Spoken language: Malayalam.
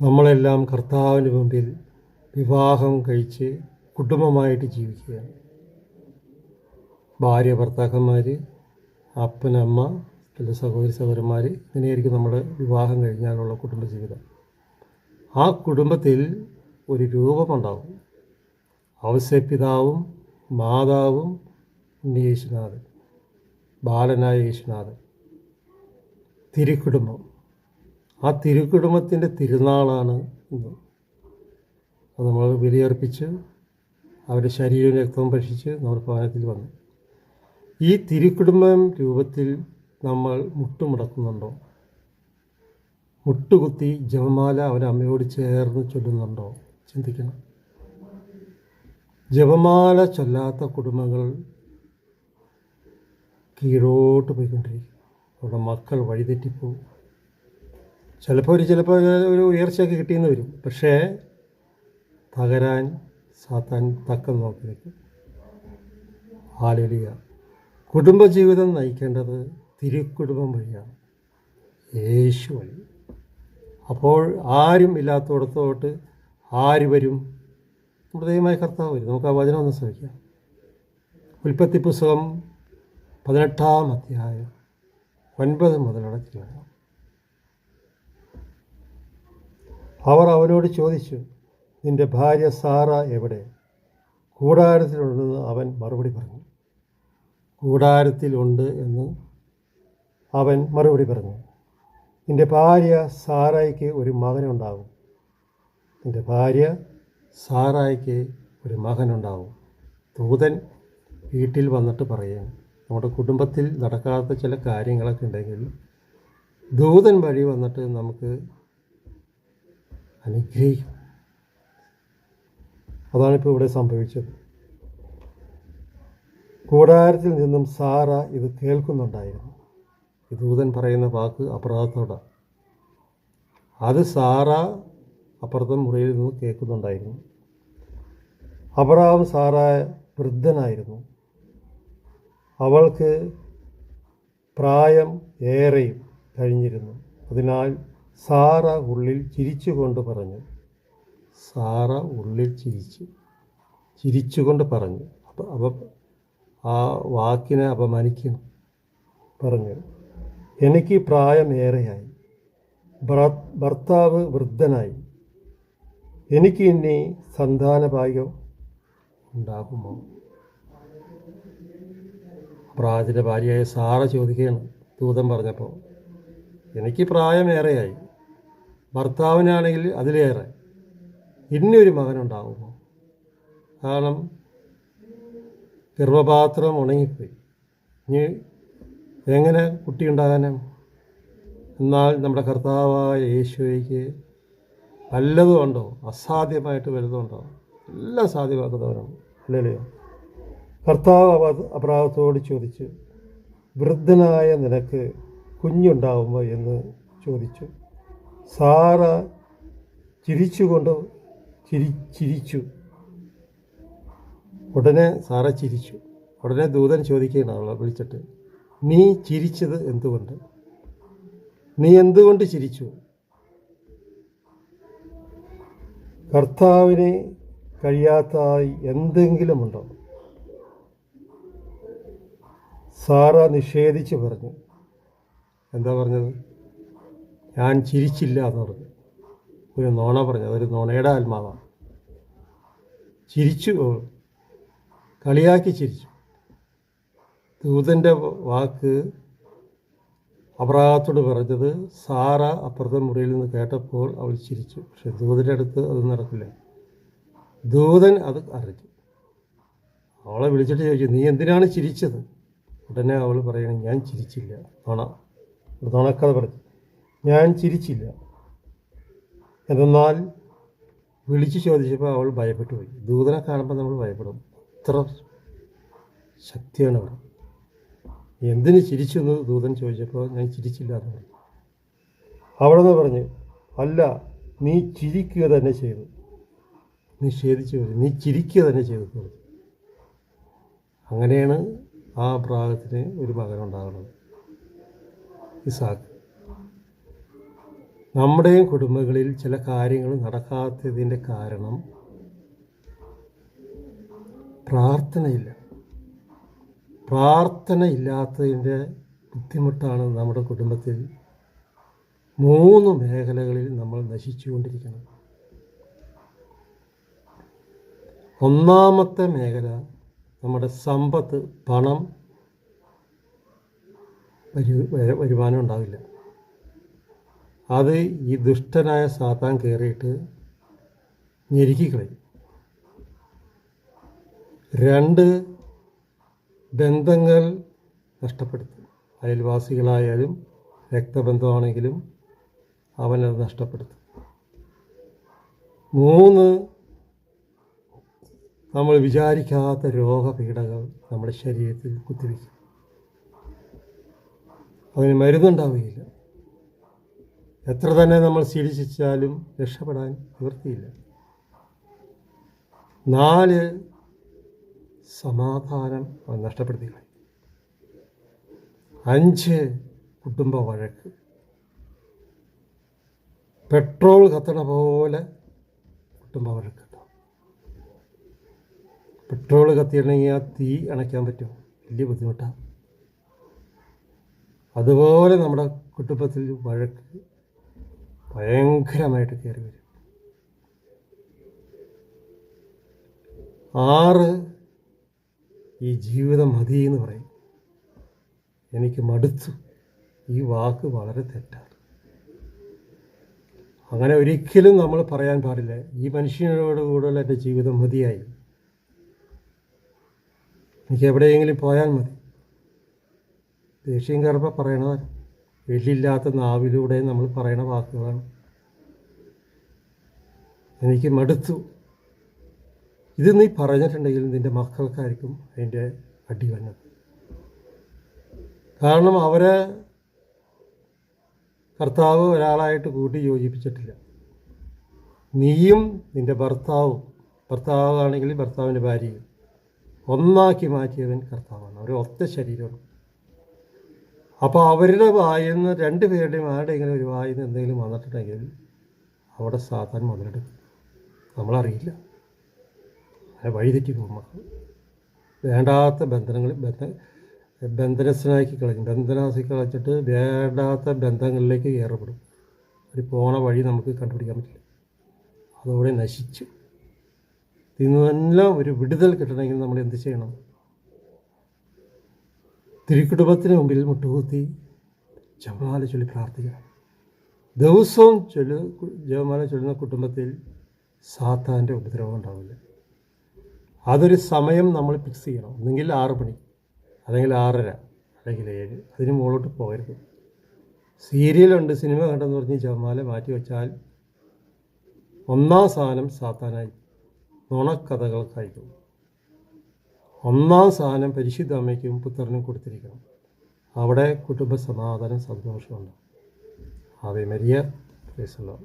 നമ്മളെല്ലാം കർത്താവിന് മുമ്പിൽ വിവാഹം കഴിച്ച് കുടുംബമായിട്ട് ജീവിക്കുകയാണ്. ഭാര്യ ഭർത്താക്കന്മാർ അപ്പനമ്മ അല്ലെ സഹോദരി സഹോദരന്മാർ ഇങ്ങനെയായിരിക്കും നമ്മൾ വിവാഹം കഴിഞ്ഞാലുള്ള കുടുംബജീവിതം ആ കുടുംബത്തിൽ ഒരു രൂപമുണ്ടാവും. ഔസ്യപിതാവും മാതാവും ഉണ്ണി യേശുനാഥൻ ബാലനായ യേശുനാഥൻ. തിരുക്കുടുംബം. ആ തിരുക്കുടുംബത്തിന്റെ തിരുനാളാണ് ഇന്ന് അത് നമ്മൾ ബലിയർപ്പിച്ച് അവരുടെ ശരീരവും രക്തവും ഭക്ഷിച്ച് നമ്മൾ ഭവനത്തിൽ വന്നു. ഈ തിരുക്കുടുംബം രൂപത്തിൽ നമ്മൾ മുട്ടുമുടക്കുന്നുണ്ടോ? മുട്ടുകുത്തി ജപമാല അവരെ അമ്മയോട് ചേർന്ന് ചൊല്ലുന്നുണ്ടോ? ചിന്തിക്കണം. ജപമാല ചൊല്ലാത്ത കുടുംബങ്ങൾ കീഴോട്ട് പോയിക്കൊണ്ടിരിക്കും. അവിടെ മക്കൾ വഴിതെറ്റിപ്പോവും. ചിലപ്പോൾ ഒരു ചിലപ്പോൾ ഒരു ഉയർച്ചയൊക്കെ കിട്ടിയെന്ന് വരും. പക്ഷേ തകരാൻ സാത്താൻ തക്കം നോക്കി നിൽക്കും ഹാലലിയ കുടുംബജീവിതം നയിക്കേണ്ടത് തിരുക്കുടുംബം വഴിയാണ്. യേശു വഴി. അപ്പോൾ ആരും ഇല്ലാത്തടത്തോട്ട് ആര് വരും? നമ്മുടെ ദൈവമായ കർത്താവ് വരും. നമുക്ക് ആ വചനം ഒന്ന് ശ്രമിക്കാം. ഉൽപ്പത്തി പുസ്തകം പതിനെട്ടാം അധ്യായം ഒൻപത് മുതലുള്ള തിരുവനന്തപുരം അവർ അവനോട് ചോദിച്ചു നിന്റെ ഭാര്യ സാറ എവിടെ? കൂടാരത്തിലുണ്ടെന്ന് അവൻ മറുപടി പറഞ്ഞു. കൂടാരത്തിലുണ്ട് എന്ന് അവൻ മറുപടി പറഞ്ഞു. നിന്റെ ഭാര്യ സാറായിക്ക് ഒരു മകനുണ്ടാകും നിന്റെ ഭാര്യ സാറായിക്ക് ഒരു മകനുണ്ടാകും ദൂതൻ വീട്ടിൽ വന്നിട്ട് പറയും. നമ്മുടെ കുടുംബത്തിൽ നടക്കാത്ത ചില കാര്യങ്ങളൊക്കെ ഉണ്ടെങ്കിൽ ദൂതൻ വഴി വന്നിട്ട് നമുക്ക് അനുഗ്രഹിക്കും. അതാണിപ്പോൾ ഇവിടെ സംഭവിച്ചത്. കൂടാരത്തിൽ നിന്നും സാറ ഇത് കേൾക്കുന്നുണ്ടായിരുന്നു. ദൂതൻ പറയുന്ന വാക്ക് അപരാധത്തോടാണ് അത് സാറ അപ്പുറത്തെ മുറിയിൽ നിന്ന് കേൾക്കുന്നുണ്ടായിരുന്നു. അബ്രഹാം സാറ വൃദ്ധനായിരുന്നു. അവൾക്ക് പ്രായം ഏറെയും കഴിഞ്ഞിരുന്നു. അതിനാൽ സാറ ഉള്ളിൽ ചിരിച്ചുകൊണ്ട് പറഞ്ഞു. സാറ ഉള്ളിൽ ചിരിച്ചു. ചിരിച്ചുകൊണ്ട് പറഞ്ഞു. അപ്പം അപ്പം ആ വാക്കിനെ അപമാനിക്കും പറഞ്ഞു. എനിക്ക് പ്രായമേറെയായി ഭർത്താവ് വൃദ്ധനായി. എനിക്ക് ഇനി സന്താനഭാഗ്യം ഉണ്ടാകുമോ? പ്രാചിന്റെ ഭാര്യയായ സാറ ചോദിക്കുകയാണ്. ദൂതം പറഞ്ഞപ്പോൾ എനിക്ക് പ്രായമേറെയായി ഭർത്താവിനാണെങ്കിൽ അതിലേറെ ഇനിയൊരു മകനുണ്ടാകുമോ കാരണം ഗർഭപാത്രം ഉണങ്ങിപ്പോയി. ഇനി എങ്ങനെ കുട്ടി ഉണ്ടാകാനും? എന്നാൽ നമ്മുടെ കർത്താവായ യേശുവയ്ക്ക് വല്ലതും ഉണ്ടോ? അസാധ്യമായിട്ട് വലുതുണ്ടോ എല്ലാം സാധ്യമാക്കുന്നവരാണ്. അല്ലല്ലയോ കർത്താവ് അബ്രാഹത്തോട് ചോദിച്ചു വൃദ്ധനായ നിനക്ക് കുഞ്ഞുണ്ടാവുമോ എന്ന് ചോദിച്ചു. സാറ ചിരിച്ചുകൊണ്ട് ചിരി ചിരിച്ചു. ഉടനെ സാറ ചിരിച്ചു. ഉടനെ ദൂതൻ ചോദിക്കുകയാണ് അവളെ വിളിച്ചിട്ട് നീ ചിരിച്ചത് എന്തുകൊണ്ട്? നീ എന്തുകൊണ്ട് ചിരിച്ചു? കർത്താവിന് കഴിയാത്തതായി എന്തെങ്കിലുമുണ്ടോ? സാറ നിഷേധിച്ച് പറഞ്ഞു. എന്താ പറഞ്ഞത്? ഞാൻ ചിരിച്ചില്ല എന്ന് പറഞ്ഞു. ഒരു നോണ പറഞ്ഞു. അതൊരു നോണയുടെ ആത്മാവാണ്. ചിരിച്ചു കളിയാക്കി ചിരിച്ചു. ദൂതന്റെ വാക്ക് അബ്രാഹത്തോട് പറഞ്ഞത് സാറ അപ്പുറത്തെ മുറിയിൽ നിന്ന് കേട്ടപ്പോൾ അവൾ ചിരിച്ചു. പക്ഷെ ദൂതന്റെ അടുത്ത് അത് നടക്കില്ല. ദൂതൻ അത് അറിഞ്ഞു. അവളെ വിളിച്ചിട്ട് ചോദിച്ചു നീ എന്തിനാണ് ചിരിച്ചത്? ഉടനെ അവൾ പറയണം ഞാൻ ചിരിച്ചില്ല. നോണ നോണക്കഥ പറഞ്ഞു. ഞാൻ ചിരിച്ചില്ല. എന്നാൽ വിളിച്ചു ചോദിച്ചപ്പോൾ അവൾ ഭയപ്പെട്ടു പോയി. ദൂതനെ കാണുമ്പോൾ നമ്മൾ ഭയപ്പെടും. ഇത്ര ശക്തിയാണ് അവർ എന്തിന് ചിരിച്ചു എന്ന് ദൂതൻ ചോദിച്ചപ്പോൾ ഞാൻ ചിരിച്ചില്ല എന്ന് പറഞ്ഞു. അവിടെ നിന്ന് പറഞ്ഞു അല്ല നീ ചിരിക്കുക തന്നെ ചെയ്തു. നിഷേധിച്ചു. നീ ചിരിക്കുക തന്നെ ചെയ്തു. അങ്ങനെയാണ് ആ പ്രാഗത്തിന് ഒരു മകനുണ്ടാകുന്നത്. ഇസാക്ക്. നമ്മുടെയും കുടുംബങ്ങളിൽ ചില കാര്യങ്ങൾ നടക്കാത്തതിന്റെ കാരണം പ്രാർത്ഥനയില്ല. പ്രാർത്ഥന ഇല്ലാത്തതിന്റെ ബുദ്ധിമുട്ടാണ് നമ്മുടെ കുടുംബത്തിൽ മൂന്ന് മേഖലകളിൽ നമ്മൾ നശിച്ചുകൊണ്ടിരിക്കുന്നത്. ഒന്നാമത്തെ മേഖല നമ്മുടെ സമ്പത്ത് പണം വരു വരുമാനം ഉണ്ടാവില്ല. അത് ഈ ദുഷ്ടനായ സാത്താൻ കയറിയിട്ട് ഞെരുക്കിക്കളയും രണ്ട് ബന്ധങ്ങൾ നഷ്ടപ്പെടുത്തും. അയൽവാസികളായാലും രക്തബന്ധമാണെങ്കിലും അവനത് നഷ്ടപ്പെടുത്തും. മൂന്ന് നമ്മൾ വിചാരിക്കാത്ത രോഗപീഠകൾ നമ്മുടെ ശരീരത്തിൽ കുത്തിവെക്കും. അതിന് മരുന്നുണ്ടാവുകയില്ല. എത്ര തന്നെ നമ്മൾ ശീലിച്ചാലും രക്ഷപ്പെടാൻ നിവൃത്തിയില്ല. നാല് സമാധാനം അവൻ നഷ്ടപ്പെടുത്തി അഞ്ച് കുടുംബ വഴക്ക്. പെട്രോൾ കത്തണ പോലെ കുടുംബ വഴക്ക് പെട്രോൾ കത്തിയിടണമെങ്കിൽ ആ തീ അണയ്ക്കാൻ പറ്റും വലിയ ബുദ്ധിമുട്ടാണ് അതുപോലെ നമ്മുടെ കുടുംബത്തിൽ വഴക്ക് ഭയങ്കരമായിട്ട് കയറി വരും. ആറ് ഈ ജീവിതം മതി എന്ന് പറയും. എനിക്ക് മടുത്തു. ഈ വാക്ക് വളരെ തെറ്റാണ്. അങ്ങനെ ഒരിക്കലും നമ്മൾ പറയാൻ പാടില്ല. ഈ മനുഷ്യനോട് കൂടുതൽ എന്റെ ജീവിതം മതിയായി. എനിക്ക് എവിടെയെങ്കിലും പോയാൽ മതി. ദേഷ്യം കയറുമ്പോൾ പറയണതാണ് എല്ലില്ലാത്ത നാവിലൂടെ നമ്മൾ പറയണ വാക്കുകളാണ്. എനിക്ക് മടുത്തു. ഇത് നീ പറഞ്ഞിട്ടുണ്ടെങ്കിൽ നിന്റെ മക്കൾക്കായിരിക്കും അതിന്റെ അടി വന്നത്. കാരണം അവരെ കർത്താവ് ഒരാളായിട്ട് കൂട്ടി യോജിപ്പിച്ചിട്ടില്ല. നീയും നിന്റെ ഭർത്താവും ഭർത്താവാണെങ്കിൽ ഭർത്താവിന്റെ ഭാര്യയും ഒന്നാക്കി മാറ്റിയവൻ കർത്താവാണ്. അവർ ഒറ്റ ശരീരമാണ്. അപ്പോൾ അവരുടെ വായിൽ നിന്ന് രണ്ട് പേരുടെയും ആരുടെ ഇങ്ങനെ ഒരു വായിൽ നിന്ന് എന്തെങ്കിലും വന്നിട്ടുണ്ടെങ്കിൽ അവിടെ സാധാരണ മുതലെടുക്കും. നമ്മളറിയില്ല. അങ്ങനെ വഴിതെറ്റി പോകും വേണ്ടാത്ത ബന്ധനങ്ങൾ ബന്ധ ബന്ധനസ്ഥനാക്കി കളയും ബന്ധനാക്കി കളച്ചിട്ട് വേണ്ടാത്ത ബന്ധങ്ങളിലേക്ക് ഏറപ്പെടും ഒരു പോണ വഴി നമുക്ക് കണ്ടുപിടിക്കാൻ പറ്റില്ല. അതോടെ നശിച്ചു. ഇതിൽ നിന്നെല്ലാം ഒരു വിടുതൽ കിട്ടണമെങ്കിൽ നമ്മൾ എന്ത് ചെയ്യണം? തിരുക്കുടുംബത്തിന് മുമ്പിൽ മുട്ടുകുത്തി ജപമാല ചൊല്ലി പ്രാർത്ഥിക്കുക. ദിവസവും ചൊല്ലു ജപമാല ചൊല്ലുന്ന കുടുംബത്തിൽ സാത്താന്റെ ഉപദ്രവം ഉണ്ടാവില്ല. അതൊരു സമയം നമ്മൾ ഫിക്സ് ചെയ്യണം. ഒന്നെങ്കിൽ ആറ് മണി അല്ലെങ്കിൽ ആറര അല്ലെങ്കിൽ ഏഴ്. അതിന് മുകളിലോട്ട് പോകരുത്. സീരിയലുണ്ട് സിനിമ കണ്ടെന്ന് പറഞ്ഞ് ജപമാല മാറ്റി വെച്ചാൽ ഒന്നാം സാധനം സാത്താനായി. നുണക്കഥകൾക്കായിരിക്കും. ഒന്നാം സാധനം പരിശുദ്ധ അമ്മയ്ക്കും പുത്രനും കൊടുത്തിരിക്കണം. അവിടെ കുടുംബ സമാധാനം സന്തോഷമുണ്ട്. Ave Maria പ്രേസല്ലോ